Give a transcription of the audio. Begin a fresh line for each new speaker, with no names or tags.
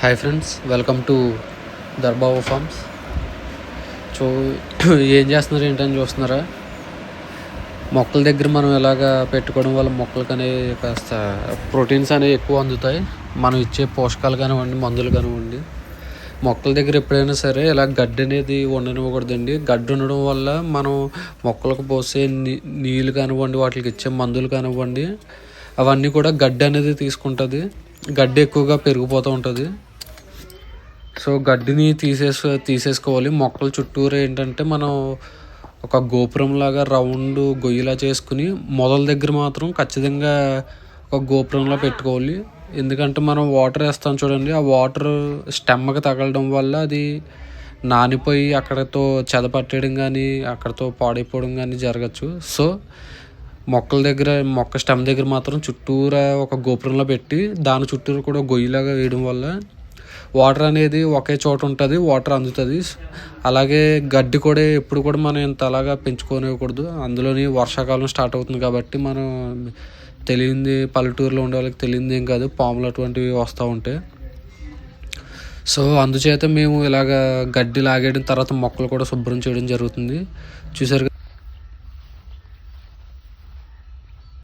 Hi friends welcome to Darbabu farms so ఏం చేస్తున్నారు ఏంటని చూస్తున్నారా? మొక్కల దగ్గర మనం ఇలాగా పెట్టుకోవడం వల్ల మొక్కలకు అనేవి కాస్త ప్రోటీన్స్ అనేవి ఎక్కువ అందుతాయి. మనం ఇచ్చే పోషకాలు కానివ్వండి మందులు కానివ్వండి. మొక్కల దగ్గర ఎప్పుడైనా సరే ఇలా గడ్డి అనేది ఉండనివ్వకూడదండి గడ్డి ఉండడం వల్ల మనం మొక్కలకు పోసే నీ నీళ్ళు కానివ్వండి వాటికి ఇచ్చే మందులు కానివ్వండి అవన్నీ కూడా గడ్డి అనేది తీసుకుంటుంది. గడ్డి ఎక్కువగా పెరిగిపోతూ ఉంటుంది. సో గడ్డిని తీసేసు తీసేసుకోవాలి. మొక్కల చుట్టూరు ఏంటంటే మనం ఒక గోపురం లాగా రౌండ్ గొయ్యిలా చేసుకుని మొదల దగ్గర మాత్రం ఖచ్చితంగా ఒక గోపురంలో పెట్టుకోవాలి. ఎందుకంటే మనం వాటర్ వేస్తాం చూడండి ఆ వాటర్ స్టెమ్కి తగలడం వల్ల అది నానిపోయి అక్కడతో చెదపట్టేయడం కానీ అక్కడతో పాడైపోవడం కానీ జరగచ్చు. సో మొక్కల దగ్గర మొక్క స్టెమ్ దగ్గర మాత్రం చుట్టూరా ఒక గోపురంలో పెట్టి దాని చుట్టూరు కూడా గొయ్యిలాగా వేయడం వల్ల వాటర్ అనేది ఒకే చోట ఉంటుంది వాటర్ అందుతుంది. అలాగే గడ్డి కూడా ఎప్పుడు కూడా మనం ఇంత అలాగా పెంచుకోనివ్వకూడదు. అందులోని వర్షాకాలం స్టార్ట్ అవుతుంది కాబట్టి మనం తెలియంది పల్లెటూరులో ఉండే వాళ్ళకి తెలియంది ఏం కాదు పాములు అటువంటివి వస్తూ ఉంటాయి సో అందుచేత మేము ఇలాగ గడ్డి లాగేయడం తర్వాత మొక్కలు కూడా శుభ్రం చేయడం జరుగుతుంది. చూసారు